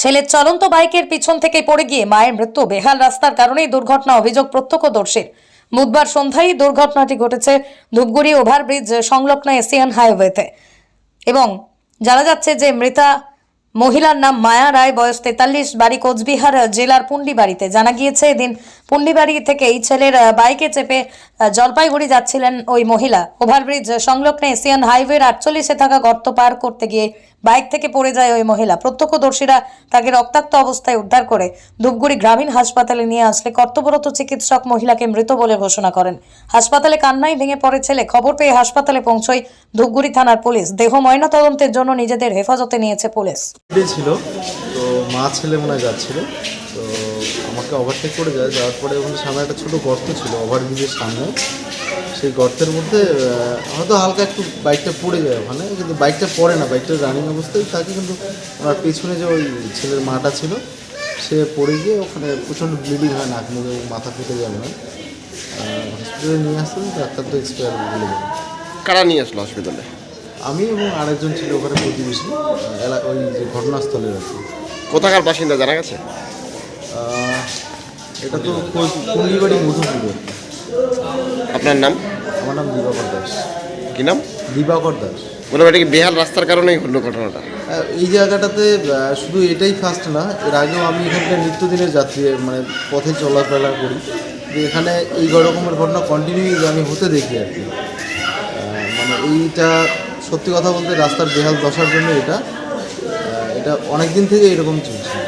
ছেলের চলন্ত বাইকের পিছন থেকে পড়ে গিয়ে মায়ের মৃত্যু। বেহাল রাস্তার কারণেই দুর্ঘটনা অভিযোগ প্রত্যক্ষদর্শীর। বুধবার সন্ধ্যায় দুর্ঘটনাটি ঘটেছে ধূপগুড়ি ওভারব্রিজ সংলগ্ন এশিয়ান হাইওয়েতে। এবং জানা যাচ্ছে যে মৃতা মহিলার নাম মায়া রায়, বয়স তেতাল্লিশ, বাড়ি কোচবিহার জেলার পুন্ডিবাড়িতে। জানা গিয়েছে, এদিন পুন্ডিবাড়ি থেকে এই ছেলের বাইকে চেপে জলপাইগুড়ি যাচ্ছিলেন ওই মহিলা। ওভারব্রিজ সংলগ্ন এশিয়ান হাইওয়ের আটচল্লিশে থাকা গর্ত পার করতে গিয়ে বাইক থেকে পড়ে যায় ওই মহিলা। প্রত্যক্ষদর্শীরা তাকে রক্তাক্ত অবস্থায় উদ্ধার করে ধূপগুড়ি গ্রামীণ হাসপাতালে নিয়ে আসলে কর্তব্যরত চিকিৎসক মহিলাকে মৃত বলে ঘোষণা করেন। হাসপাতালে কান্নাই ভেঙে পড়ে ছেলে। খবর পেয়ে হাসপাতালে পৌঁছয় ধূপগুড়ি থানার পুলিশ। দেহ ময়না তদন্তের জন্য নিজেদের হেফাজতে নিয়েছে পুলিশ। ছিল। তো মা ছেলে মনে যাচ্ছিল। তো আমাকে ওভারটেক করে যায় যাওয়ার পরে ওখানে সামনে একটা ছোটো গর্ত ছিল ওভারব্রিজের সামনে। সেই গর্তের মধ্যে হয়তো হালকা একটু বাইকটা পড়ে যায় ওখানে কিন্তু বাইকটা পড়ে না বাইকটা রানিং অবস্থায় থাকে কিন্তু ওনার পেছনে যে ওই ছেলের মাটা ছিল সে পড়ে গিয়ে ওখানে প্রচণ্ড ব্লিডিং হয় নাক মুখে মাথা ফেটে যাবে না হসপিটালে নিয়ে আসতেন ডাক্তার তো এক্সপায়ার বলে দেবেন কারা নিয়ে আসলো হসপিটালে আমি এবং আরেকজন ছিল ওখানে প্রতিবেশী আহ, এলা- ওই যে ঘটনাস্থলের আর কি। কোথাকার বাসিন্দা জানা গেছে? এটা তো কুন্ডিবাড়ি মধুপুরের আপনার নাম? আমার নাম দিবাকর দাস। কি নাম? দিবাকর দাস। বললাম এটা কি বেহাল রাস্তার কারণেই হলো ঘটনাটা। আহ, এই জায়গাটাতে শুধু এটাই ফার্স্ট না এর আগেও আমি এখানকার নিত্যদিনের যাত্রী মানে পথে চলাফেরা করি। যে এখানে এই রকমের ঘটনা কন্টিনিউ আমি হতে দেখি আর কি মানে এইটা সত্যি কথা বলতে রাস্তার বেহাল দশার জন্য এটা এটা অনেক দিন থেকে এরকম চলছে।